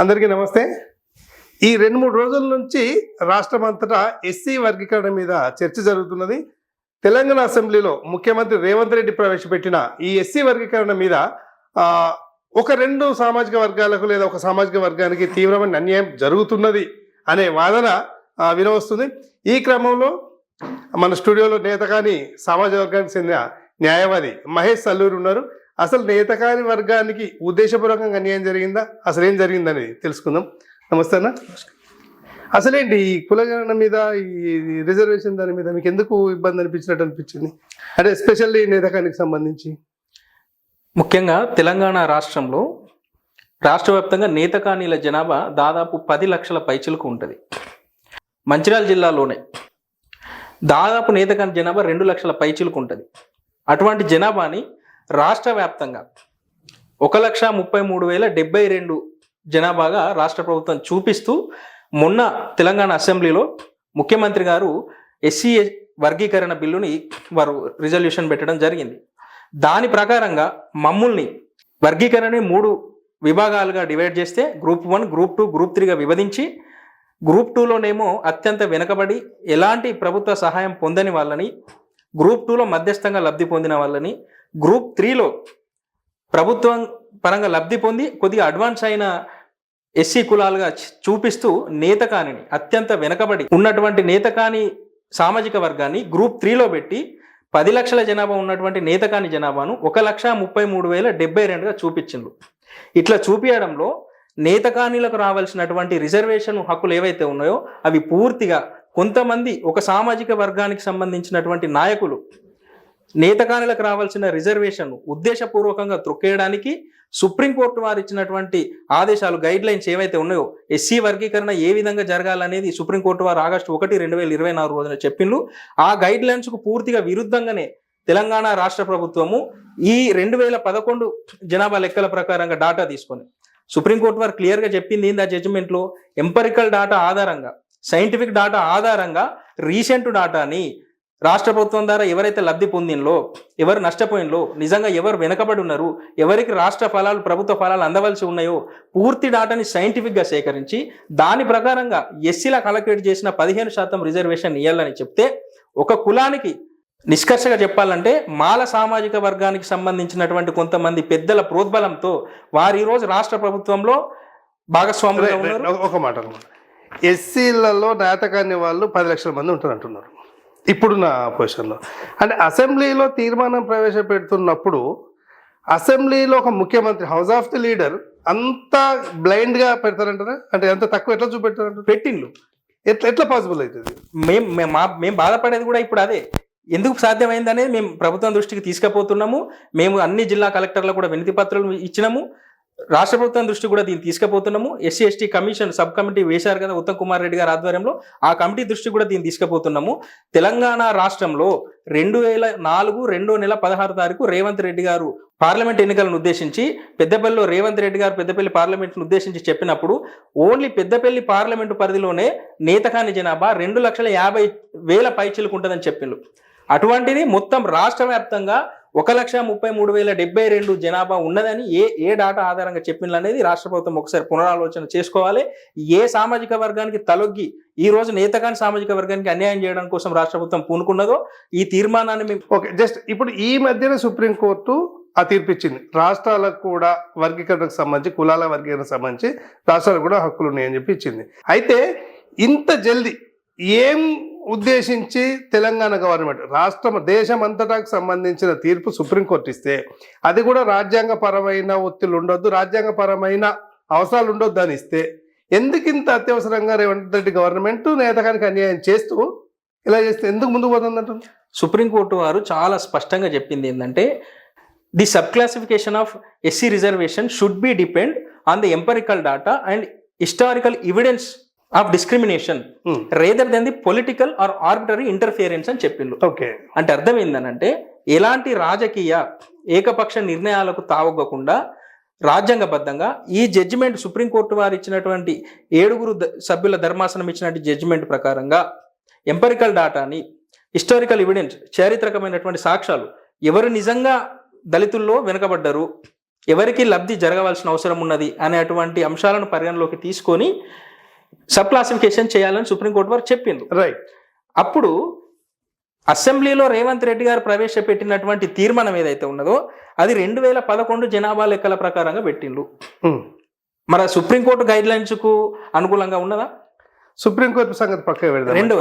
అందరికీ నమస్తే. ఈ రెండు మూడు రోజుల నుంచి రాష్ట్రం అంతటా ఎస్సీ వర్గీకరణ మీద చర్చ జరుగుతున్నది. తెలంగాణ అసెంబ్లీలో ముఖ్యమంత్రి రేవంత్ రెడ్డి ప్రవేశపెట్టిన ఈ ఎస్సీ వర్గీకరణ మీద ఒక రెండు సామాజిక వర్గాలకు లేదా ఒక సామాజిక వర్గానికి తీవ్రమైన అన్యాయం జరుగుతున్నది అనే వాదన వినవస్తుంది. ఈ క్రమంలో మన స్టూడియోలో నేతకాని సామాజిక వర్గానికి చెందిన న్యాయవాది మహేష్ సల్లూరు ఉన్నారు. అసలు నేతకాని వర్గానికి ఉద్దేశపూర్వకంగా అన్యాయం జరిగిందా? అసలు ఏం జరిగిందని తెలుసుకుందాం. నమస్తే అన్న. అసలేంటి ఈ కులగణన మీద ఈ రిజర్వేషన్ దాని మీద మీకు ఎందుకు ఇబ్బంది అనిపించినట్టు అనిపించింది? అంటే ఎస్పెషల్లీ నేతకానికి సంబంధించి. ముఖ్యంగా తెలంగాణ రాష్ట్రంలో రాష్ట్ర వ్యాప్తంగా నేతకానీల జనాభా దాదాపు పది లక్షల పైచులకు ఉంటుంది. మంచిర్యాల జిల్లాలోనే దాదాపు నేతకాని జనాభా రెండు లక్షల పైచులకు ఉంటుంది. అటువంటి జనాభాని రాష్ట్ర వ్యాప్తంగా ఒక లక్ష ముప్పై మూడు వేల డెబ్బై రెండు జనాభాగా రాష్ట్ర ప్రభుత్వం చూపిస్తూ మొన్న తెలంగాణ అసెంబ్లీలో ముఖ్యమంత్రి గారు ఎస్సీ వర్గీకరణ బిల్లుని వారు రిజల్యూషన్ పెట్టడం జరిగింది. దాని ప్రకారంగా మమ్ముల్ని వర్గీకరణని మూడు విభాగాలుగా డివైడ్ చేస్తే group one group two group త్రీగా విభజించి గ్రూప్ టూలోనేమో అత్యంత వెనుకబడి ఎలాంటి ప్రభుత్వ సహాయం పొందని వాళ్ళని గ్రూప్ టూలో మధ్యస్థంగా లబ్ధి పొందిన వాళ్ళని గ్రూప్ త్రీలో ప్రభుత్వం పరంగా లబ్ధి పొంది కొద్దిగా అడ్వాన్స్ అయిన ఎస్సీ కులాలుగా చూపిస్తూ నేతకానిని అత్యంత వెనకబడి ఉన్నటువంటి నేతకాని సామాజిక వర్గాన్ని గ్రూప్ త్రీలో పెట్టి పది లక్షల జనాభా ఉన్నటువంటి నేతకాని జనాభాను ఒక లక్ష ముప్పై మూడు వేల డెబ్బై రెండుగా చూపించిండు ఇట్లా చూపించడంలో నేతకానీలకు రావాల్సినటువంటి రిజర్వేషన్ హక్కులు ఏవైతే ఉన్నాయో అవి పూర్తిగా కొంతమంది ఒక సామాజిక వర్గానికి సంబంధించినటువంటి నాయకులు నేతకానులకు రావాల్సిన రిజర్వేషన్ ఉద్దేశపూర్వకంగా త్రొక్కేయడానికి సుప్రీంకోర్టు వారు ఇచ్చినటువంటి ఆదేశాలు గైడ్ లైన్స్ ఏవైతే ఉన్నాయో ఎస్సీ వర్గీకరణ ఏ విధంగా జరగాలనేది సుప్రీంకోర్టు వారు ఆగస్టు ఒకటి రెండు వేల ఇరవై నాలుగు రోజున చెప్పిండ్రు. ఆ గైడ్ లైన్స్కు పూర్తిగా విరుద్ధంగానే తెలంగాణ రాష్ట్ర ప్రభుత్వము ఈ రెండు వేల పదకొండు జనాభా లెక్కల ప్రకారంగా డాటా తీసుకొని సుప్రీంకోర్టు వారు క్లియర్గా చెప్పింది ఏంది ఆ జడ్జిమెంట్లో ఎంపరికల్ డాటా ఆధారంగా సైంటిఫిక్ డాటా ఆధారంగా రీసెంట్ డాటాని రాష్ట్ర ప్రభుత్వం ద్వారా ఎవరైతే లబ్ధి పొందినలో ఎవరు నష్టపోయినలో నిజంగా ఎవరు వెనకబడి ఉన్నారు ఎవరికి రాష్ట్ర ఫలాలు ప్రభుత్వ ఫలాలు అందవలసి ఉన్నాయో పూర్తి డాటాని సైంటిఫిక్గా సేకరించి దాని ప్రకారంగా ఎస్సీలకు అలకేట్ చేసిన పదిహేను శాతం రిజర్వేషన్ ఇవ్వాలని చెప్తే ఒక కులానికి నిష్కర్షగా చెప్పాలంటే మాల సామాజిక వర్గానికి సంబంధించినటువంటి కొంతమంది పెద్దల ప్రోద్బలంతో వారు ఈరోజు రాష్ట్ర ప్రభుత్వంలో భాగస్వాములుగా ఉన్నారు. ఒక మాట అనమాట. ఎస్సీలలో నేతకాని వాళ్ళు పది లక్షల మంది ఉంటారు అంటున్నారు ఇప్పుడున్న పొజిషన్లో అంటే అసెంబ్లీలో తీర్మానం ప్రవేశపెడుతున్నప్పుడు అసెంబ్లీలో ఒక ముఖ్యమంత్రి హౌస్ ఆఫ్ ది లీడర్ అంత బ్లైండ్గా పెడతారంటారా అంటే అంత తక్కువ ఎట్లా చూపెడతారంటారు పెట్టిండ్లు ఎట్లా ఎట్లా పాసిబుల్ అవుతుంది మేము మా మేము బాధపడేది కూడా ఇప్పుడు అదే. ఎందుకు సాధ్యమైంది అనేది మేము ప్రభుత్వం దృష్టికి తీసుకుపోతున్నాము. మేము అన్ని జిల్లా కలెక్టర్లకు కూడా వినతి పత్రాలు ఇచ్చినాము. రాష్ట్ర ప్రభుత్వం దృష్టి కూడా దీన్ని తీసుకుపోతున్నాము. SC ST commission sub committee వేశారు కదా ఉత్తమ్ కుమార్ రెడ్డి గారి ఆధ్వర్యంలో. ఆ కమిటీ దృష్టి కూడా దీన్ని తీసుకుపోతున్నాము. తెలంగాణ రాష్ట్రంలో రెండు వేల నాలుగు రెండో నెల పదహారు తారీఖు రేవంత్ రెడ్డి గారు పార్లమెంట్ ఎన్నికలను ఉద్దేశించి పెద్దపల్లిలో రేవంత్ రెడ్డి గారు పెద్దపల్లి పార్లమెంట్ను ఉద్దేశించి చెప్పినప్పుడు ఓన్లీ పెద్దపల్లి పార్లమెంటు పరిధిలోనే నేతకాని జనాభా రెండు లక్షల యాభై వేల పైచిలకు ఉంటుందని చెప్పిండ్రు. అటువంటిది మొత్తం రాష్ట్ర వ్యాప్తంగా ఒక లక్ష ముప్పై మూడు వేల డెబ్బై రెండు జనాభా ఉన్నదని ఏ ఏ డాటా ఆధారంగా చెప్పిందనేది అనేది రాష్ట్ర ప్రభుత్వం ఒకసారి పునరాలోచన చేసుకోవాలి. ఏ సామాజిక వర్గానికి తలొగ్గి ఈ రోజు నేతకాని సామాజిక వర్గానికి అన్యాయం చేయడం కోసం రాష్ట్ర ప్రభుత్వం పూనుకున్నదో ఈ తీర్మానాన్ని మేము ఓకే జస్ట్ ఇప్పుడు ఈ మధ్యన సుప్రీంకోర్టు ఆ తీర్పు ఇచ్చింది రాష్ట్రాలకు కూడా వర్గీకరణకు సంబంధించి కులాల వర్గీకరణకు సంబంధించి రాష్ట్రాలకు కూడా హక్కులు ఉన్నాయని చెప్పి ఇచ్చింది. అయితే ఇంత జల్దీ ఏం ఉద్దేశించి తెలంగాణ గవర్నమెంట్ రాష్ట్రం దేశం అంతటాకు సంబంధించిన తీర్పు సుప్రీంకోర్టు ఇస్తే అది కూడా రాజ్యాంగపరమైన ఒత్తిళ్ళు ఉండొద్దు రాజ్యాంగపరమైన అవసరాలు ఉండొద్దు అని ఇస్తే ఎందుకు ఇంత అత్యవసరంగా రేవంత్ రెడ్డి గవర్నమెంట్ నేతకానికి అన్యాయం చేస్తూ ఇలా చేస్తే ఎందుకు ముందుకు పోతుందంట? సుప్రీంకోర్టు వారు చాలా స్పష్టంగా చెప్పింది ఏంటంటే the sub classification of SC reservation should be depend on the empirical data and historical evidence of discrimination. Rather than the political or arbitrary interference అని చెప్పిండ్రు ఓకే అంటే అర్థం ఏందనంటే ఎలాంటి రాజకీయ ఏకపక్ష నిర్ణయాలకు తావగ్గకుండా రాజ్యాంగబద్ధంగా ఈ జడ్జిమెంట్ సుప్రీంకోర్టు వారు ఇచ్చినటువంటి ఏడుగురు సభ్యుల ధర్మాసనం ఇచ్చినటువంటి జడ్జిమెంట్ ప్రకారంగా ఎంపరికల్ డాటాని హిస్టారికల్ ఎవిడెన్స్ చారిత్రకమైనటువంటి సాక్ష్యాలు ఎవరు నిజంగా దళితుల్లో వెనుకబడ్డారు ఎవరికి లబ్ధి జరగవలసిన అవసరం ఉన్నది అనేటువంటి అంశాలను పరిగణలోకి తీసుకొని సబ్ క్లాసిఫికేషన్ చేయాలని సుప్రీంకోర్టు వారు చెప్పింది రైట్ అప్పుడు అసెంబ్లీలో రేవంత్ రెడ్డి గారు ప్రవేశపెట్టినటువంటి తీర్మానం ఏదైతే ఉన్నదో అది రెండు వేల పదకొండు జనాభా లెక్కల ప్రకారంగా పెట్టిండ్రు. మరి ఆ సుప్రీంకోర్టు గైడ్ లైన్స్కు అనుకూలంగా ఉన్నదా? సుప్రీంకోర్టు సంగతి పక్కన పెడదాం. మీరు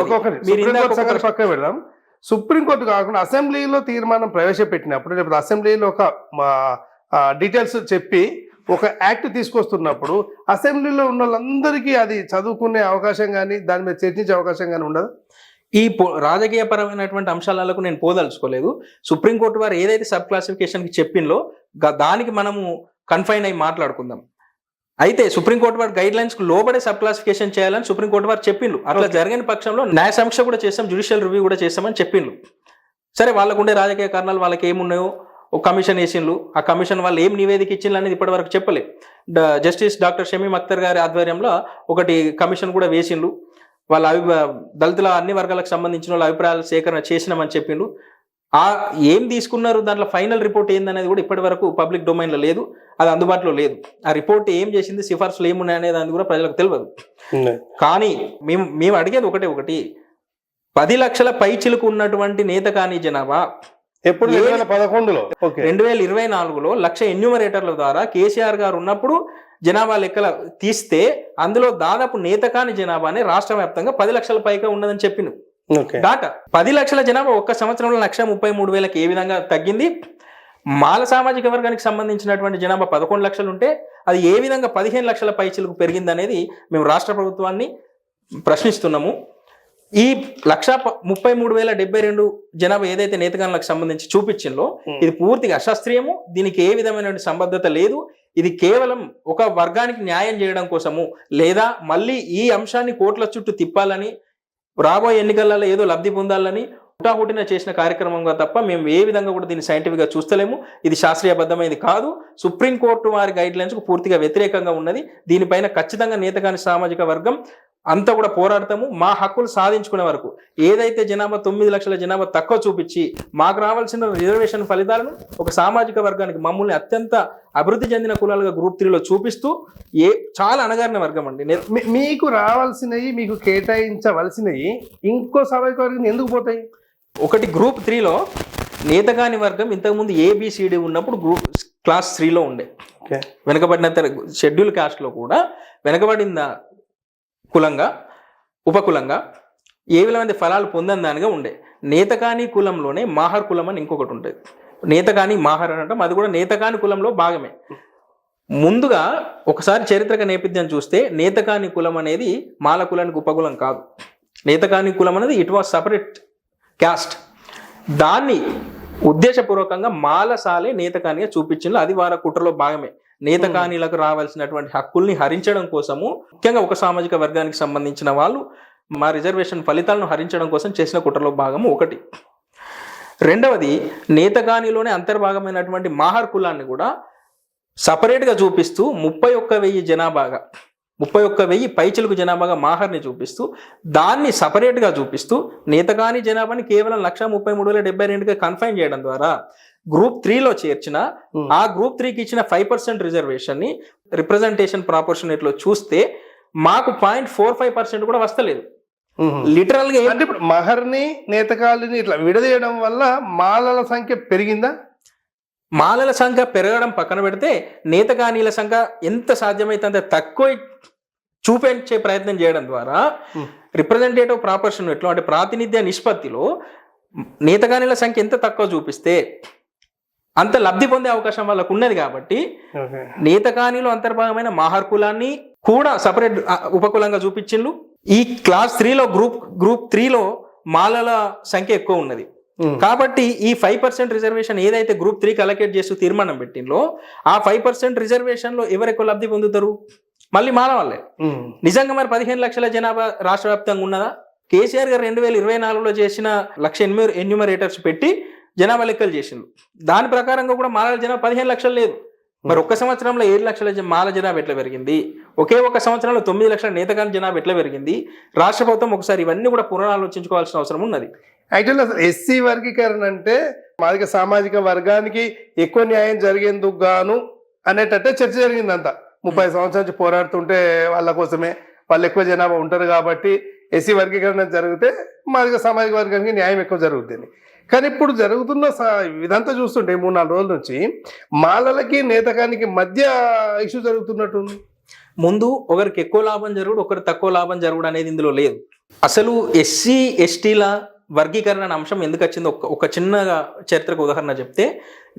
సుప్రీంకోర్టు సంగతి పక్కన పెడదాం. సుప్రీంకోర్టు కాకుండా అసెంబ్లీలో తీర్మానం ప్రవేశపెట్టినప్పుడు లేకపోతే అసెంబ్లీలో ఒక డీటెయిల్స్ చెప్పి ఒక యాక్ట్ తీసుకొస్తున్నప్పుడు అసెంబ్లీలో ఉన్న వాళ్ళందరికీ అది చదువుకునే అవకాశం కానీ దాని మీద చర్చించే అవకాశం కానీ ఉండదు? ఈ పో- రాజకీయపరమైనటువంటి అంశాలకు నేను పోదలుచుకోలేదు. సుప్రీంకోర్టు వారు ఏదైతే సబ్ క్లాసిఫికేషన్కి చెప్పిందో దానికి మనము కన్ఫైన్ అయి మాట్లాడుకుందాం. అయితే సుప్రీంకోర్టు వారి గైడ్ లైన్స్కు లోబడే సబ్ క్లాసిఫికేషన్ చేయాలని సుప్రీంకోర్టు వారు చెప్పిండ్రు. అట్లా జరగని పక్షంలో న్యాయ సమీక్ష కూడా చేస్తాం జ్యుడిషియల్ రివ్యూ కూడా చేస్తామని చెప్పిండ్రు. సరే వాళ్ళకు ఉండే రాజకీయ కారణాలు వాళ్ళకి ఏమున్నాయో ఒక కమిషన్ వేసిండ్రు ఆ కమిషన్ వాళ్ళు ఏం నివేదిక ఇచ్చిండ్రు అనేది ఇప్పటివరకు చెప్పలే. డ- జస్టిస్ డాక్టర్ షమీం అఖ్తర్ గారి ఆధ్వర్యంలో ఒకటి కమిషన్ కూడా వేసిండ్రు వాళ్ళ అభి దళితుల అన్ని వర్గాలకు సంబంధించిన వాళ్ళ అభిప్రాయాలు సేకరణ చేసినామని చెప్పిండ్రు. ఆ ఏం తీసుకున్నారు? దాంట్లో ఫైనల్ రిపోర్ట్ ఏందనేది కూడా ఇప్పటి వరకు పబ్లిక్ డొమైన్లో లేదు. అది అందుబాటులో లేదు. ఆ రిపోర్ట్ ఏం చేసింది? సిఫార్సులు ఏమున్నాయి అనేది అది కూడా ప్రజలకు తెలియదు కానీ మేము మేము అడిగేది ఒకటే ఒకటి. పది లక్షల పై చిలుకు ఉన్నటువంటి నేత కాని జనాభా ఎప్పుడు రెండు వేల పదకొండులో? ఓకే. రెండు వేల ఇరవై నాలుగులో లక్ష ఎన్యూమరేటర్ల ద్వారా కేసీఆర్ గారు ఉన్నప్పుడు జనాభా లెక్కల తీస్తే అందులో దాదాపు నేత కాని జనాభానే రాష్ట్ర వ్యాప్తంగా పది లక్షల పైగా ఉన్నదని చెప్పింది డాటా పది లక్షల జనాభా ఒక్క సంవత్సరంలో లక్ష ముప్పై మూడు వేలకు ఏ విధంగా తగ్గింది? మాల సామాజిక వర్గానికి సంబంధించినటువంటి జనాభా పదకొండు లక్షలు ఉంటే అది ఏ విధంగా పదిహేను లక్షల పైచిలకు పెరిగింది అనేది మేము రాష్ట్ర ప్రభుత్వాన్ని ప్రశ్నిస్తున్నాము. ఈ లక్ష ముప్పై మూడు వేల డెబ్బై రెండు జనాభా ఏదైతే నేతగానులకు సంబంధించి చూపించిందో. ఇది పూర్తిగా అశాస్త్రీయము. దీనికి ఏ విధమైన సంబద్ధత లేదు. ఇది కేవలం ఒక వర్గానికి న్యాయం చేయడం కోసము లేదా మళ్ళీ ఈ అంశాన్ని కోట్ల చుట్టూ తిప్పాలని రాబోయే ఎన్నికలలో ఏదో లబ్ధి పొందాలని హుటాహుటిన చేసిన కార్యక్రమంగా తప్ప మేము ఏ విధంగా కూడా దీన్ని సైంటిఫిక్గా చూస్తలేము. ఇది శాస్త్రీయబద్ధమైనది కాదు. సుప్రీంకోర్టు వారి గైడ్ లైన్స్కు పూర్తిగా వ్యతిరేకంగా ఉన్నది. దీనిపైన ఖచ్చితంగా నేతగాని సామాజిక వర్గం అంతా కూడా పోరాడతాము. మా హక్కులు సాధించుకునే వరకు ఏదైతే జనాభా తొమ్మిది లక్షల జనాభా తక్కువ చూపించి మాకు రావాల్సిన రిజర్వేషన్ ఫలితాలను ఒక సామాజిక వర్గానికి మమ్మల్ని అత్యంత అభివృద్ధి చెందిన కులాలుగా గ్రూప్ త్రీలో చూపిస్తూ ఏ చాలా అణగారిన వర్గం అండి. మీకు రావాల్సినవి మీకు కేటాయించవలసినవి ఇంకో సామాజిక వర్గం ఎందుకు పోతాయి? ఒకటి గ్రూప్ త్రీలో నేతగాని వర్గం ఇంతకుముందు ఏబిసిడి ఉన్నప్పుడు గ్రూప్ క్లాస్ త్రీలో ఉండే. వెనకబడిన షెడ్యూల్ కాస్ట్లో కూడా వెనకబడిన కులంగా ఉపకులంగా ఏ విధమైన ఫలాలు పొందని దానిగా ఉండే. నేతకాని కులంలోనే మాహర్ కులం అని ఇంకొకటి ఉంటుంది. నేతకాని మాహర్ అని అంటాం. అది కూడా నేతకాని కులంలో భాగమే. ముందుగా ఒకసారి చరిత్రక నేపథ్యం చూస్తే నేతకాని కులం అనేది మాల కులానికి ఉపకులం కాదు. నేతకాని కులం అనేది ఇట్ వాస్ సపరేట్ క్యాస్ట్ దాన్ని ఉద్దేశపూర్వకంగా మాలసాలే నేతకానిగా చూపించింది అది వారి కుట్రలో భాగమే. నేతకానీలకు రావాల్సినటువంటి హక్కుల్ని హరించడం కోసము ముఖ్యంగా ఒక సామాజిక వర్గానికి సంబంధించిన వాళ్ళు మా రిజర్వేషన్ ఫలితాలను హరించడం కోసం చేసిన కుట్రలో భాగము ఒకటి. రెండవది నేతగానిలోనే అంతర్భాగమైనటువంటి మాహర్ కులాన్ని కూడా సపరేట్గా చూపిస్తూ ముప్పై ఒక్క వెయ్యి జనాభాగా ముప్పై ఒక్క వెయ్యి పైచిలుకు జనాభాగా మాహర్ని చూపిస్తూ దాన్ని సపరేట్గా చూపిస్తూ నేతగాని జనాభాని కేవలం లక్ష ముప్పై మూడు వేల డెబ్బై రెండుగా కన్ఫైన్ చేయడం ద్వారా గ్రూప్ త్రీలో చేర్చిన. ఆ గ్రూప్ త్రీకి ఇచ్చిన ఫైవ్ పర్సెంట్ రిజర్వేషన్ని రిప్రజెంటేషన్ ప్రాపోర్షనేట్లో చూస్తే మాకు పాయింట్ ఫోర్ ఫైవ్ పర్సెంట్ కూడా వస్తలేదు లిటరల్గా అంటే ఇప్పుడు మహర్ని నేతకాలిని ఇట్లా విడదీయడం వల్ల మాలల సంఖ్య పెరిగిందా మాలల సంఖ్య పెరగడం పక్కన పెడితే నేతగానీల సంఖ్య ఎంత సాధ్యమైతే అంత తక్కువ చూపించే ప్రయత్నం చేయడం ద్వారా. రిప్రజెంటేటివ్ ప్రాపర్షన్ ఎట్లా అంటే ప్రాతినిధ్య నిష్పత్తిలో నేతగానీల సంఖ్య ఎంత తక్కువ చూపిస్తే అంత లబ్ధి పొందే అవకాశం వాళ్ళకు ఉన్నది కాబట్టి నేతకానిలో అంతర్భాగమైన మాహర్ కులాన్ని కూడా సపరేట్ ఉపకులంగా చూపించిండ్రు. ఈ క్లాస్ త్రీలో గ్రూప్ గ్రూప్ త్రీలో మాలల సంఖ్య ఎక్కువ ఉన్నది. కాబట్టి ఈ ఫైవ్ పర్సెంట్ రిజర్వేషన్ ఏదైతే గ్రూప్ త్రీకి అలకేట్ చేస్తూ తీర్మానం పెట్టిందో ఆ ఫైవ్ పర్సెంట్ రిజర్వేషన్లో ఎవరు ఎక్కువ లబ్ధి పొందుతారు? మళ్ళీ మాల వాళ్ళే. నిజంగా మరి పదిహేను లక్షల జనాభా రాష్ట్ర వ్యాప్తంగా ఉన్నదా? కేసీఆర్ గారు రెండు వేల ఇరవై నాలుగులో చేసిన లక్ష ఎన్యూ ఎన్యూమరేటర్స్ పెట్టి జనాభా లెక్కలు చేసిండ్రు దాని ప్రకారంగా కూడా మాల జనాభా పదిహేను లక్షలు లేదు. మరి ఒక్క సంవత్సరంలో ఏడు లక్షల మాల జనాభా ఎట్లా పెరిగింది? ఒకే ఒక సంవత్సరంలో తొమ్మిది లక్షల నేతగాని జనాభా ఎట్లా పెరిగింది? రాష్ట్ర ప్రభుత్వం ఒకసారి ఇవన్నీ కూడా పునరాలోచించుకోవాల్సిన అవసరం ఉన్నది. యాక్చువల్లీ అసలు ఎస్సీ వర్గీకరణ అంటే మాదిక సామాజిక వర్గానికి ఎక్కువ న్యాయం జరిగేందుకు గాను అనేటట్టే చర్చ జరిగింది అంతా ముప్పై సంవత్సరాల నుంచి పోరాడుతుంటే వాళ్ళ కోసమే. వాళ్ళు ఎక్కువ జనాభా ఉంటారు కాబట్టి ఎస్సీ వర్గీకరణ జరిగితే మాదిగా సామాజిక వర్గానికి న్యాయం ఎక్కువ జరుగుతుంది. కానీ ఇప్పుడు జరుగుతున్న స- ఇదంతా చూస్తుంటే మూడు నాలుగు రోజుల నుంచి మాలలకి నేతకానికి మధ్య ఇష్యూ జరుగుతున్నట్టుంది. ముందు ఒకరికి ఎక్కువ లాభం జరుగుడు ఒకరికి తక్కువ లాభం జరుగుడు అనేది ఇందులో లేదు. అసలు ఎస్సీ ఎస్టీల వర్గీకరణ అనే అంశం ఎందుకు వచ్చిందో ఒక ఒక చిన్న చరిత్రకు ఉదాహరణ చెప్తే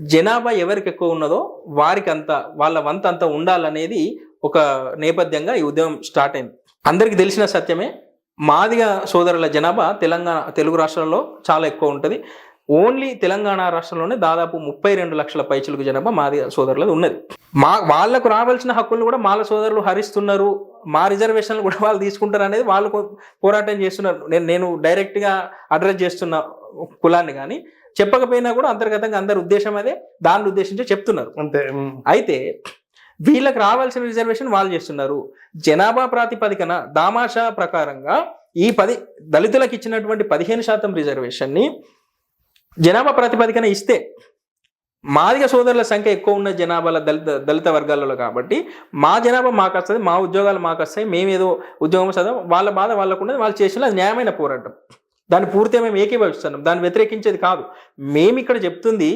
జనాభా ఎవరికి ఎక్కువ ఉన్నదో వారికి అంత వాళ్ళ వంత అంత ఉండాలనేది ఒక నేపథ్యంగా ఈ ఉద్యమం స్టార్ట్ అయింది. అందరికీ తెలిసిన సత్యమే మాదిగ సోదరుల జనాభా తెలంగాణ తెలుగు రాష్ట్రాల్లో చాలా ఎక్కువ ఉంటుంది. ఓన్లీ తెలంగాణ రాష్ట్రంలోనే దాదాపు ముప్పై రెండు లక్షల పైచులకు జనాభా మాదిగ సోదరులది ఉన్నది. మా వాళ్ళకు రావాల్సిన హక్కులను కూడా మాల సోదరులు హరిస్తున్నారు. మా రిజర్వేషన్లు కూడా వాళ్ళు తీసుకుంటారు అనేది వాళ్ళు పోరాటం చేస్తున్నారు. నేను నేను డైరెక్ట్గా అడ్రస్ చేస్తున్న కులాన్ని కానీ చెప్పకపోయినా కూడా అంతర్గతంగా అందరి ఉద్దేశం అదే. దాన్ని ఉద్దేశించి చెప్తున్నారు. అంతే. అయితే వీళ్ళకి రావాల్సిన రిజర్వేషన్ వాళ్ళు చేస్తున్నారు. జనాభా ప్రాతిపదికన దామాషా ప్రకారంగా ఈ పది దళితులకు ఇచ్చినటువంటి పదిహేను శాతం రిజర్వేషన్ని జనాభా ప్రాతిపదికన ఇస్తే మాదిగ సోదరుల సంఖ్య ఎక్కువ ఉన్న జనాభాల దళిత దళిత వర్గాలలో కాబట్టి మా జనాభా మాకు వస్తుంది మా ఉద్యోగాలు మాకు వస్తాయి మేమేదో ఉద్యోగం చదవం వాళ్ళ బాధ వాళ్ళకు ఉన్నది వాళ్ళు చేసిన అది న్యాయమైన పోరాటం. దాన్ని పూర్తిగా మేము ఏకీభవిస్తున్నాం దాన్ని వ్యతిరేకించేది కాదు. మేము ఇక్కడ చెప్తుంది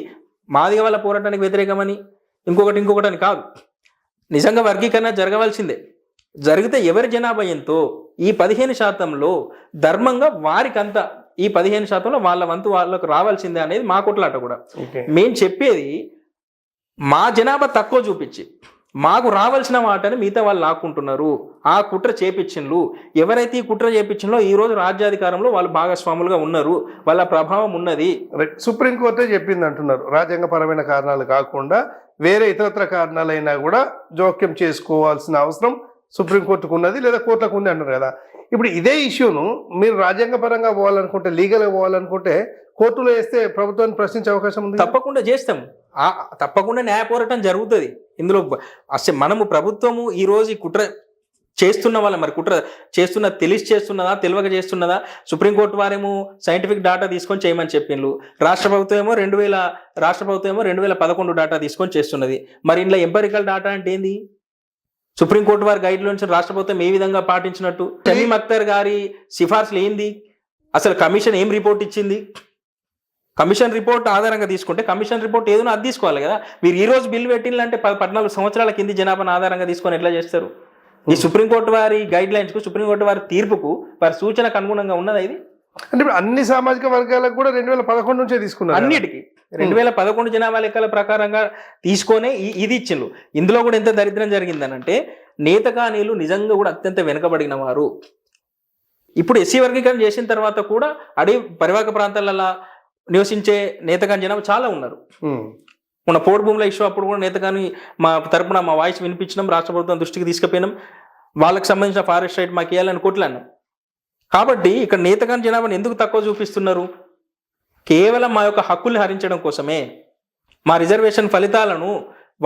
మాదిగ వాళ్ళ పోరాటానికి వ్యతిరేకమని ఇంకొకటి ఇంకొకటి అని కాదు. నిజంగా వర్గీకరణ జరగవలసిందే. జరిగితే ఎవరి జనాభా ఎంతో? ఈ పదిహేను శాతంలో ధర్మంగా వారికంత ఈ పదిహేను శాతంలో వాళ్ళ వంతు వాళ్ళకు రావాల్సిందే అనేది మా కొట్లాట కూడా. మేము చెప్పేది మా జనాభా తక్కువ చూపించి. మాకు రావాల్సిన వాటని మిగతా వాళ్ళు లాక్కుంటున్నారు. ఆ కుట్ర చేపించిండ్రు ఎవరైతే ఈ కుట్ర చేపించిండ్రో ఈ రోజు రాజ్యాధికారంలో వాళ్ళు భాగస్వాములుగా ఉన్నారు. వాళ్ళ ప్రభావం ఉన్నది. రైట్ సుప్రీంకోర్టే చెప్పింది అంటున్నారు. రాజ్యాంగపరమైన కారణాలు కాకుండా వేరే ఇతరత్ర కారణాలైనా కూడా జోక్యం చేసుకోవాల్సిన అవసరం సుప్రీంకోర్టుకు ఉన్నది లేదా కోర్టులకు ఉంది అంటారు కదా. ఇప్పుడు ఇదే ఇష్యూను మీరు రాజ్యాంగపరంగా పోవాలనుకుంటే లీగల్గా పోవాలనుకుంటే కోర్టులో వేస్తే ప్రభుత్వాన్ని ప్రశ్నించే అవకాశం ఉంది తప్పకుండా చేస్తాం. ఆ తప్పకుండా న్యాయ పోరాటం జరుగుతుంది. ఇందులో అసలు మనము ప్రభుత్వము ఈ రోజు ఈ కుట్ర చేస్తున్న వాళ్ళ మరి కుట్ర చేస్తున్న తెలిసి చేస్తున్నదా తెలియక చేస్తున్నదా? సుప్రీంకోర్టు వారేమో సైంటిఫిక్ డేటా తీసుకొని చేయమని చెప్పిండ్రు. రాష్ట్ర ప్రభుత్వం ఏమో రెండు వేల రాష్ట్ర ప్రభుత్వం ఏమో రెండు వేల పదకొండు డేటా తీసుకొని చేస్తున్నది. మరి ఇంట్లో ఎంపరికల్ డేటా అంటే ఏంది? సుప్రీంకోర్టు వారి గైడ్ లైన్స్ రాష్ట్ర ప్రభుత్వం ఏ విధంగా పాటించినట్టు? షమీం అఖ్తర్ గారి సిఫార్సులు ఏంది? అసలు కమిషన్ ఏం రిపోర్ట్ ఇచ్చింది? కమిషన్ రిపోర్ట్ ఆధారంగా తీసుకుంటే కమిషన్ రిపోర్ట్ ఏదో అది తీసుకోవాలి కదా. మీరు ఈ రోజు బిల్లు పెట్టిందంటే పద్నాలుగు సంవత్సరాల కింది జనాభాను ఆధారంగా తీసుకొని ఎట్లా చేస్తారు? ఈ సుప్రీంకోర్టు వారి గైడ్ లైన్స్కు సుప్రీంకోర్టు వారి తీర్పుకు వారి సూచనకు అనుగుణంగా ఉన్నదా ఇది? అంటే అన్ని సామాజిక వర్గాలకు కూడా రెండు వేల పదకొండు నుంచే తీసుకున్నారు అన్నిటికీ. రెండు వేల పదకొండు జనాభా లెక్కల ప్రకారంగా తీసుకొనే ఇది ఇచ్చిండ్రు. ఇందులో కూడా ఎంత దరిద్రం జరిగిందనంటే నేతకానీలు నిజంగా కూడా అత్యంత వెనుకబడిన వారు. ఇప్పుడు ఎస్సీ వర్గీకరణ చేసిన తర్వాత కూడా అడవి పరివాహక ప్రాంతాలలో నివసించే నేతకాని జనాభా చాలా ఉన్నారు. మన పోడు భూముల ఇష్యూ అప్పుడు కూడా నేతగాని మా తరపున మా వాయిస్ వినిపించడం రాష్ట్ర ప్రభుత్వం దృష్టికి తీసుకుపోయినాం. వాళ్ళకి సంబంధించిన ఫారెస్ట్ రైట్ మాకు ఇవ్వాలని కొట్లాడినాం. కాబట్టి ఇక్కడ నేతగాని జనాభాని ఎందుకు తక్కువ చూపిస్తున్నారు? కేవలం మా యొక్క హక్కుల్ని హరించడం కోసమే. మా రిజర్వేషన్ ఫలితాలను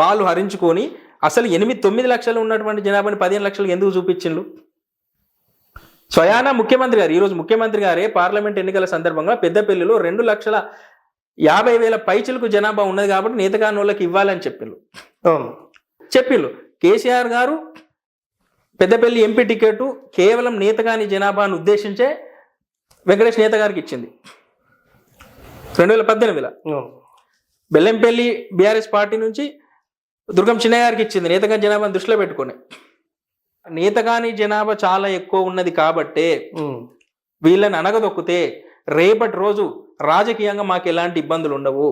వాళ్ళు హరించుకొని అసలు ఎనిమిది తొమ్మిది లక్షలు ఉన్నటువంటి జనాభాని పదిహేను లక్షలు ఎందుకు చూపించిండ్రు? స్వయానా ముఖ్యమంత్రి గారు ఈరోజు ముఖ్యమంత్రి గారే పార్లమెంట్ ఎన్నికల సందర్భంగా పెద్దపల్లిలో రెండు లక్షల యాభై వేల పైచులకు జనాభా ఉన్నది కాబట్టి నేతగాని వాళ్ళకి ఇవ్వాలని అవును. చెప్పిండ్రు కేసీఆర్ గారు పెద్దపల్లి ఎంపీ టికెట్ కేవలం నేతగాని జనాభాను ఉద్దేశించే వెంకటేష్ నేత గారికి ఇచ్చింది. రెండు వేల పద్దెనిమిదిలో బెల్లంపల్లి బీఆర్ఎస్ పార్టీ నుంచి దుర్గం చిన్నయ్య గారికి ఇచ్చింది. నేతగాని జనాభాను దృష్టిలో పెట్టుకొని. నేతగాని జనాభా చాలా ఎక్కువ ఉన్నది కాబట్టే. వీళ్ళని అనగదొక్కితే రేపటి రోజు రాజకీయంగా మాకు ఎలాంటి ఇబ్బందులు ఉండవు.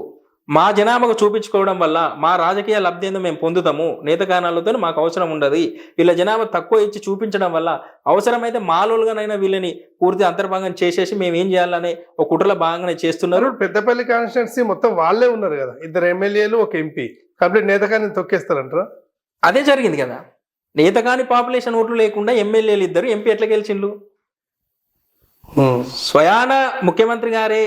మా జనాభాకు చూపించుకోవడం వల్ల మా రాజకీయ లబ్ధి ఏందో మేము పొందుతాము. నేతగానాలతో మాకు అవసరం ఉండదు. వీళ్ళ జనాభా తక్కువ ఇచ్చి చూపించడం వల్ల అవసరమైతే మాలోలుగానైనా వీళ్ళని పూర్తి అంతర్భాగం చేసేసి మేము ఏం చేయాలనే ఒక కుట్రలో భాగంగానే చేస్తున్నారు. పెద్దపల్లి కాన్స్టిట్యున్సీ మొత్తం వాళ్ళే ఉన్నారు కదా. ఇద్దరు ఎమ్మెల్యేలు ఒక ఎంపీ. కంప్లీట్ నేతకాన్ని తొక్కేస్తారంటారా? అదే జరిగింది కదా. నేతగాని పాపులేషన్ ఓట్లు లేకుండా ఎమ్మెల్యేలు ఇద్దరు ఎంపీ ఎట్లా గెలిచిండ్రు? స్వయాన ముఖ్యమంత్రి గారే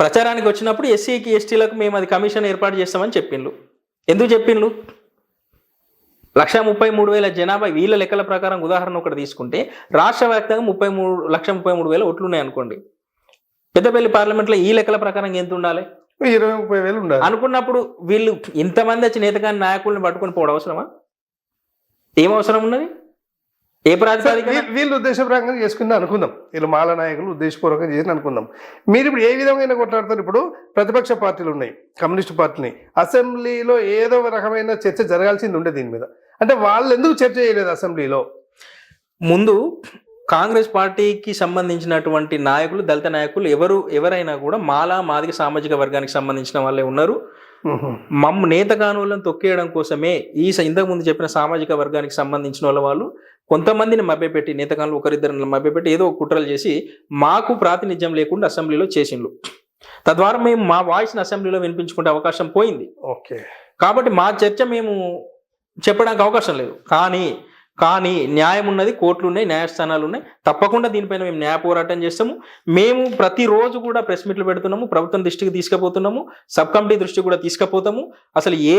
ప్రచారానికి వచ్చినప్పుడు ఎస్సీకి ఎస్టీలకు మేము అది కమిషన్ ఏర్పాటు చేస్తామని చెప్పిండ్రు. ఎందుకు చెప్పిండ్రు? లక్ష ముప్పై మూడు వేల జనాభా వీళ్ళ లెక్కల ప్రకారం ఉదాహరణ ఒకటి తీసుకుంటే రాష్ట్ర వ్యాప్తంగా ముప్పై మూడు లక్ష ముప్పై మూడు వేల ఓట్లు ఉన్నాయి అనుకోండి. పెద్దపల్లి పార్లమెంట్లో ఈ లెక్కల ప్రకారం ఎంత ఉండాలి? ఇరవై ముప్పై వేలు ఉండాలి. అనుకున్నప్పుడు వీళ్ళు ఇంతమంది వచ్చి నేతగాని నాయకుల్ని పట్టుకొని పోవడం అవసరమా? ఏం అవసరం ఉన్నది? ఏ ప్రాతిపదికన? వీ- వీళ్ళు ఉద్దేశపరంగా చేసుకుంది అనుకుందాం. వీళ్ళు మాల నాయకులు ఉద్దేశపూర్వకంగా చేసి అనుకుందాం. మీరు ఇప్పుడు ఏ విధంగా కొట్లాడతారు ఇప్పుడు ప్రతిపక్ష పార్టీలు ఉన్నాయి కమ్యూనిస్ట్ పార్టీని. అసెంబ్లీలో ఏదో రకమైన చర్చ జరగాల్సింది ఉండే దీని మీద. అంటే వాళ్ళు ఎందుకు చర్చ చేయలేదు అసెంబ్లీలో? ముందు కాంగ్రెస్ పార్టీకి సంబంధించినటువంటి నాయకులు దళిత నాయకులు ఎవరు ఎవరైనా కూడా మాలా మాదిగ సామాజిక వర్గానికి సంబంధించిన వాళ్ళే ఉన్నారు. మమ్మ నేత కానులను తొక్కేయడం కోసమే ఈ స- ఇంతకు ముందు చెప్పిన సామాజిక వర్గానికి సంబంధించిన వాళ్ళ వాళ్ళు కొంతమందిని మభ్యపెట్టి నేతకానులు ఒకరిద్దరిని మభ్యపెట్టి ఏదో కుట్రలు చేసి మాకు ప్రాతినిధ్యం లేకుండా అసెంబ్లీలో చేసిండ్రు తద్వారా మేము మా వాయిస్ని అసెంబ్లీలో వినిపించుకునే అవకాశం పోయింది. ఓకే. కాబట్టి మా చర్చ మేము చెప్పడానికి అవకాశం లేదు. కానీ కానీ న్యాయం ఉన్నది కోర్టులు ఉన్నాయి న్యాయస్థానాలు ఉన్నాయి తప్పకుండా దీనిపైన మేము న్యాయ పోరాటం చేస్తాము. మేము ప్రతిరోజు కూడా ప్రెస్ మీట్లు పెడుతున్నాము ప్రభుత్వం దృష్టికి తీసుకుపోతున్నాము సబ్ కమిటీ దృష్టికి కూడా తీసుకుపోతాము. అసలు ఏ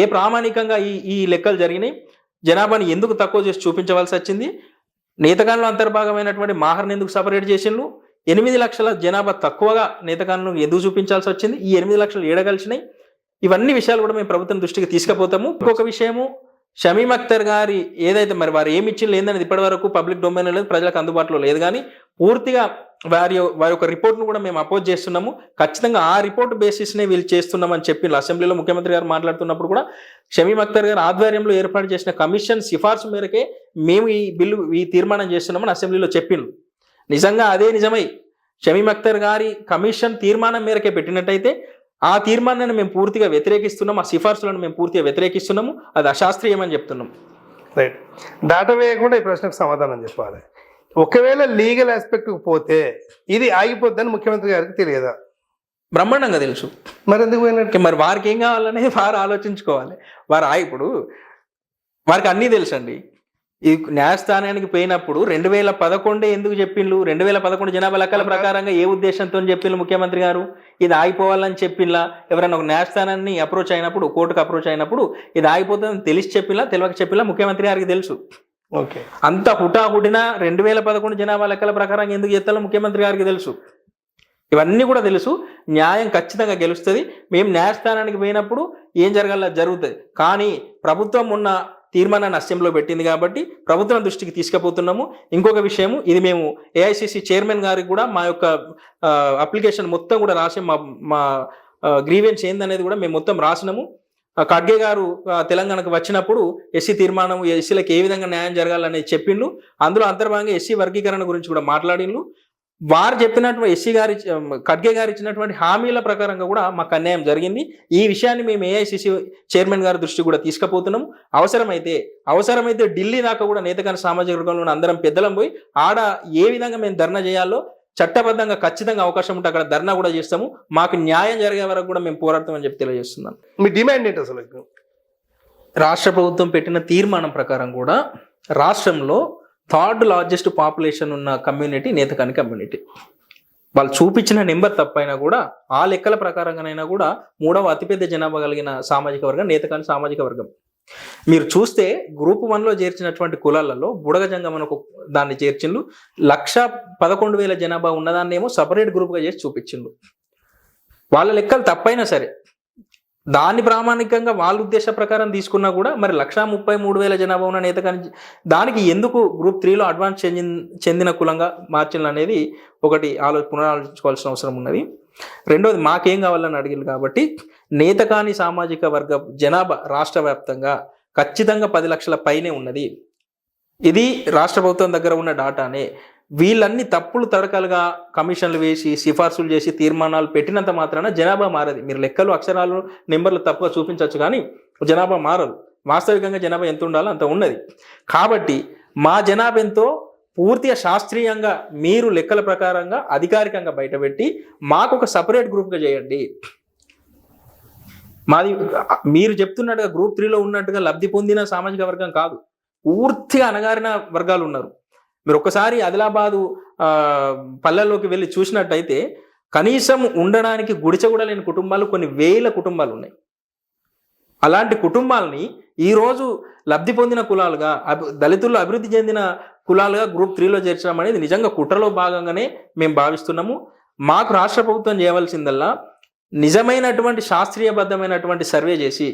ఏ ప్రామాణికంగా ఈ ఈ లెక్కలు జరిగినాయి? జనాభాని ఎందుకు తక్కువ చేసి చూపించవలసి వచ్చింది? నేతకాలంలో అంతర్భాగమైనటువంటి మాహర్ని ఎందుకు సపరేట్ చేసిండ్రు? ఎనిమిది లక్షల జనాభా తక్కువగా నేతకాలను ఎందుకు చూపించాల్సి వచ్చింది? ఈ ఎనిమిది లక్షలు ఏడగలిసినాయి. ఇవన్నీ విషయాలు కూడా మేము ప్రభుత్వం దృష్టికి తీసుకుపోతాము. ఇంకొక విషయము షమీమ్ అఖ్తర్ గారి ఏదైతే మరి వారు ఏమి ఇచ్చింది లేదనేది ఇప్పటి వరకు పబ్లిక్ డొమైన్ లేదు ప్రజలకు అందుబాటులో లేదు. కానీ పూర్తిగా వారి వారి యొక్క రిపోర్ట్ను కూడా మేము అపోజ్ చేస్తున్నాము. ఖచ్చితంగా ఆ రిపోర్ట్ బేసిస్నే వీళ్ళు చేస్తున్నామని చెప్పి అసెంబ్లీలో ముఖ్యమంత్రి గారు మాట్లాడుతున్నప్పుడు కూడా షమీమ్ అఖ్తర్ గారు ఆధ్వర్యంలో ఏర్పాటు చేసిన కమిషన్ సిఫార్సు మేరకే మేము ఈ బిల్లు ఈ తీర్మానం చేస్తున్నామని అసెంబ్లీలో చెప్పిండ్రు నిజంగా అదే నిజమై షమీమ్ అఖ్తర్ గారి కమిషన్ తీర్మానం మేరకే పెట్టినట్టయితే ఆ తీర్మానాన్ని మేము పూర్తిగా వ్యతిరేకిస్తున్నాం ఆ సిఫార్సులను మేము పూర్తిగా వ్యతిరేకిస్తున్నాము అది అశాస్త్రీయమని చెప్తున్నాం. రైట్ దాట వేయకుండా ఈ ప్రశ్నకు సమాధానం చెప్పాలి. ఒకవేళ లీగల్ ఆస్పెక్ట్కి పోతే ఇది ఆగిపోద్దని ముఖ్యమంత్రి గారికి తెలియదా? బ్రహ్మాండంగా తెలుసు. మరి ఎందుకు పోయినట్టు? మరి వారికి ఏం కావాలనేది వారు ఆలోచించుకోవాలి. వారు ఆ ఇప్పుడు వారికి అన్నీ తెలుసండి. ఈ న్యాయస్థానానికి పోయినప్పుడు రెండు వేల పదకొండే ఎందుకు చెప్పిండ్రు రెండు వేల పదకొండు జనాభా లెక్కల ప్రకారంగా ఏ ఉద్దేశంతో చెప్పిండ్రు ముఖ్యమంత్రి గారు? ఇది ఆగిపోవాలని చెప్పిండ్లా? ఎవరైనా ఒక న్యాయస్థానాన్ని అప్రోచ్ అయినప్పుడు కోర్టుకు అప్రోచ్ అయినప్పుడు ఇది ఆగిపోతుందని తెలిసి చెప్పిలా తెలియక చెప్పిలా ముఖ్యమంత్రి గారికి తెలుసు. ఓకే. అంత హుటాహుటిన రెండు వేల పదకొండు జనాభా లెక్కల ప్రకారం ఎందుకు చేస్తాలో ముఖ్యమంత్రి గారికి తెలుసు. ఇవన్నీ కూడా తెలుసు. న్యాయం ఖచ్చితంగా గెలుస్తుంది. మేము న్యాయస్థానానికి పోయినప్పుడు ఏం జరగాల? జరుగుతుంది. కానీ ప్రభుత్వం ఉన్న తీర్మానాన్ని అసెంబ్లీలో పెట్టింది కాబట్టి ప్రభుత్వం దృష్టికి తీసుకుపోతున్నాము. ఇంకొక విషయము ఇది మేము ఏఐసిసి చైర్మన్ గారికి కూడా మా యొక్క అప్లికేషన్ మొత్తం కూడా రాసి మా మా గ్రీవెన్స్ ఏందనేది కూడా మేము మొత్తం రాసినాము. ఖడ్గే గారు తెలంగాణకు వచ్చినప్పుడు ఎస్సీ తీర్మానం ఎస్సీలకు ఏ విధంగా న్యాయం జరగాలనేది చెప్పిండు. అందులో అంతర్భాగంగా ఎస్సీ వర్గీకరణ గురించి కూడా మాట్లాడిండు. వారు చెప్పినటువంటి ఎస్సీ గారి ఖడ్గే గారు ఇచ్చినటువంటి హామీల ప్రకారంగా కూడా మాకు అన్యాయం జరిగింది. ఈ విషయాన్ని మేము ఏఐసిసి చైర్మన్ గారి దృష్టి కూడా తీసుకుపోతున్నాము. అవసరమైతే అవసరమైతే ఢిల్లీ దాకా కూడా నేతకాని సామాజిక వర్గంలో అందరం పెద్దలం పోయి ఆడ ఏ విధంగా మేము ధర్నా చేయాలో చట్టబద్ధంగా ఖచ్చితంగా అవకాశం ఉంటే అక్కడ ధర్నా కూడా చేస్తాము. మాకు న్యాయం జరిగే వరకు కూడా మేము పోరాడతామని చెప్పి తెలియజేస్తున్నాను. మీ డిమాండ్ ఏంటి అసలు? రాష్ట్ర ప్రభుత్వం పెట్టిన తీర్మానం ప్రకారం కూడా రాష్ట్రంలో థర్డ్ లార్జెస్ట్ పాపులేషన్ ఉన్న కమ్యూనిటీ నేతకాని కమ్యూనిటీ. వాళ్ళు చూపించిన నెంబర్ తప్పైనా కూడా ఆ లెక్కల ప్రకారంగానైనా కూడా మూడవ అతిపెద్ద జనాభా కలిగిన సామాజిక వర్గం నేతకాని సామాజిక వర్గం. మీరు చూస్తే గ్రూప్ వన్లో చేర్చినటువంటి కులాలలో బుడగజంగం అని ఒక దాన్ని చేర్చిండు లక్ష పదకొండు వేల జనాభా ఉన్నదాన్ని ఏమో సపరేట్ గ్రూప్గా చేసి చూపించిండు వాళ్ళ లెక్కలు తప్పైనా సరే దాన్ని ప్రామాణికంగా వాళ్ళ ఉద్దేశ ప్రకారం తీసుకున్నా కూడా మరి లక్షా ముప్పై మూడు వేల జనాభా ఉన్న నేత కానీ దానికి ఎందుకు గ్రూప్ త్రీలో అడ్వాన్స్ చెందిన చెందిన కులంగా మార్చిన అనేది ఒకటి ఆలో పునరాలోచించుకోవాల్సిన అవసరం ఉన్నది. రెండోది మాకేం కావాలని అడిగింది కాబట్టి నేత కాని సామాజిక వర్గ జనాభా రాష్ట్ర వ్యాప్తంగా ఖచ్చితంగా పది లక్షల పైనే ఉన్నది. ఇది రాష్ట్ర ప్రభుత్వం దగ్గర ఉన్న డాటానే. వీళ్ళన్ని తప్పులు తడకలుగా కమిషన్లు వేసి సిఫార్సులు చేసి తీర్మానాలు పెట్టినంత మాత్రాన జనాభా మారది. మీరు లెక్కలు అక్షరాలు నెంబర్లు తప్పుగా చూపించవచ్చు కానీ జనాభా మారదు. వాస్తవికంగా జనాభా ఎంత ఉండాలో అంత ఉన్నది. కాబట్టి మా జనాభా ఎంతో పూర్తిగా శాస్త్రీయంగా మీరు లెక్కల ప్రకారంగా అధికారికంగా బయటపెట్టి మాకు ఒక సపరేట్ గ్రూప్గా చేయండి. మాది మీరు చెప్తున్నట్టుగా గ్రూప్ త్రీలో ఉన్నట్టుగా లబ్ధి పొందిన సామాజిక వర్గం కాదు. పూర్తిగా అణగారిన వర్గాలు ఉన్నారు. మీరు ఒక్కసారి ఆదిలాబాదు పల్లెల్లోకి వెళ్ళి చూసినట్టయితే కనీసం ఉండడానికి గుడిచ కూడా లేని కుటుంబాలు కొన్ని వేల కుటుంబాలు ఉన్నాయి అలాంటి కుటుంబాలని ఈరోజు లబ్ధి పొందిన కులాలుగా అభి దళితుల్లో అభివృద్ధి చెందిన కులాలుగా గ్రూప్ త్రీలో చేర్చడం అనేది నిజంగా కుట్రలో భాగంగానే మేము భావిస్తున్నాము. మాకు రాష్ట్ర ప్రభుత్వం చేయవలసిందల్లా నిజమైనటువంటి శాస్త్రీయబద్ధమైనటువంటి సర్వే చేసి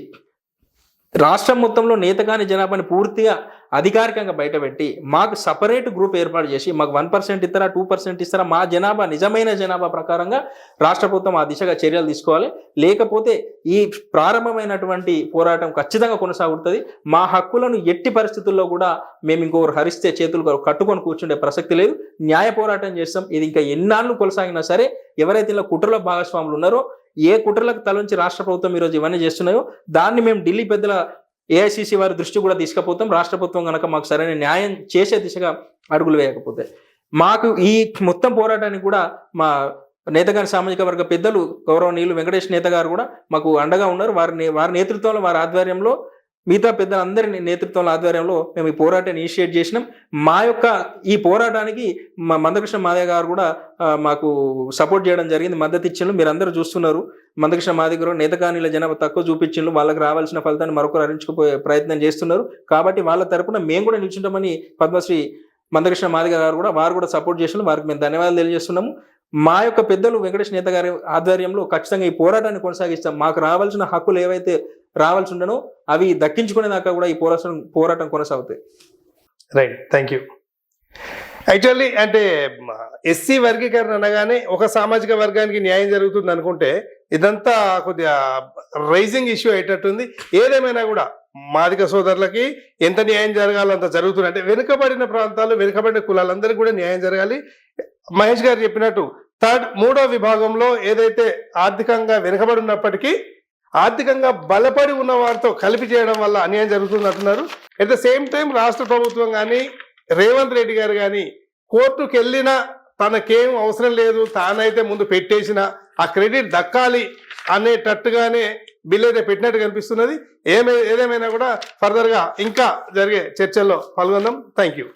రాష్ట్రం మొత్తంలో నేతగాని జనాభాని పూర్తిగా అధికారికంగా బయటపెట్టి మాకు సపరేట్ గ్రూప్ ఏర్పాటు చేసి మాకు వన్ పర్సెంట్ ఇస్తారా టూ పర్సెంట్ ఇస్తారా మా జనాభా నిజమైన జనాభా ప్రకారంగా రాష్ట్ర ప్రభుత్వం ఆ దిశగా చర్యలు తీసుకోవాలి. లేకపోతే ఈ ప్రారంభమైనటువంటి పోరాటం ఖచ్చితంగా కొనసాగుతుంది. మా హక్కులను ఎట్టి పరిస్థితుల్లో కూడా మేము ఇంకొకరు హరిస్తే చేతులు కట్టుకొని కూర్చుండే ప్రసక్తి లేదు. న్యాయ పోరాటం చేస్తాం. ఇది ఇంకా ఎన్నాళ్ళు కొనసాగినా సరే ఎవరైతే ఇలా కుట్రలో భాగస్వాములు ఉన్నారో ఏ కుట్రలకు తలంచి రాష్ట్ర ప్రభుత్వం ఈరోజు ఇవన్నీ చేస్తున్నాయో దాన్ని మేము ఢిల్లీ పెద్దల ఏఐసిసి వారి దృష్టి కూడా తీసుకుపోతాం. రాష్ట్ర ప్రభుత్వం కనుక మాకు సరైన న్యాయం చేసే దిశగా అడుగులు వేయకపోతే. మాకు ఈ మొత్తం పోరాటానికి కూడా మా నేతగారి సామాజిక వర్గ పెద్దలు గౌరవనీయులు వెంకటేష్ నేత గారు కూడా మాకు అండగా ఉన్నారు. వారిని వారి నేతృత్వంలో వారి ఆధ్వర్యంలో మిగతా పెద్దలందరి నేతృత్వంలో ఆధ్వర్యంలో మేము ఈ పోరాటాన్ని ఇనిషియేట్ చేసినాం. మా యొక్క ఈ పోరాటానికి మా మందకృష్ణ మాదయ్య గారు కూడా మాకు సపోర్ట్ చేయడం జరిగింది మద్దతు ఇచ్చిన మీరు అందరూ చూస్తున్నారు. మందకృష్ణ మాదయ్య గారు నేతకానీల జనాభా తక్కువ చూపించిండ్రు. వాళ్ళకి రావాల్సిన ఫలితాన్ని మరొకరు అరించుకుపోయే ప్రయత్నం చేస్తున్నారు. కాబట్టి వాళ్ళ తరపున మేము కూడా నిల్చుంటామని పద్మశ్రీ మందకృష్ణ మాదిగ గారు కూడా వారు కూడా సపోర్ట్ చేసిన వారికి మేము ధన్యవాదాలు తెలియజేస్తున్నాము. మా యొక్క పెద్దలు వెంకటేష్ నేత గారి ఆధ్వర్యంలో ఖచ్చితంగా ఈ పోరాటాన్ని కొనసాగిస్తాం. మాకు రావాల్సిన హక్కులు ఏవైతే రావాల్సి ఉండనో అవి దక్కించుకునే దాకా కూడా ఈ పోరాటం పోరాటం కొనసాగుతాయి. రైట్ థ్యాంక్ యూ యాక్చువల్లీ అంటే ఎస్సీ వర్గీకరణ అనగానే ఒక సామాజిక వర్గానికి న్యాయం జరుగుతుంది అనుకుంటే ఇదంతా కొద్దిగా రైజింగ్ ఇష్యూ అయ్యేటట్టుంది. ఏదేమైనా కూడా మాదిక సోదరులకి ఎంత న్యాయం జరగాలంత అంత జరుగుతుంది. అంటే వెనుకబడిన ప్రాంతాలు వెనుకబడిన కులాలందరికీ కూడా న్యాయం జరగాలి. మహేష్ గారు చెప్పినట్టు థర్డ్ మూడో విభాగంలో ఏదైతే ఆర్థికంగా వెనుకబడి ఉన్నప్పటికీ ఆర్థికంగా బలపడి ఉన్న వారితో కలిపి చేయడం వల్ల అన్యాయం జరుగుతుంది అంటున్నారు. అట్ ద సేమ్ టైం రాష్ట్ర ప్రభుత్వం కానీ రేవంత్ రెడ్డి గారు కానీ కోర్టుకు వెళ్ళినా తనకేం అవసరం లేదు. తానైతే ముందు పెట్టేసినా ఆ క్రెడిట్ దక్కాలి అనేటట్టుగానే బిల్ అయితే పెట్టినట్టు కనిపిస్తున్నది. ఏమే ఏదేమైనా కూడా ఫర్దర్గా ఇంకా జరిగే చర్చల్లో పాల్గొందాం. Thank you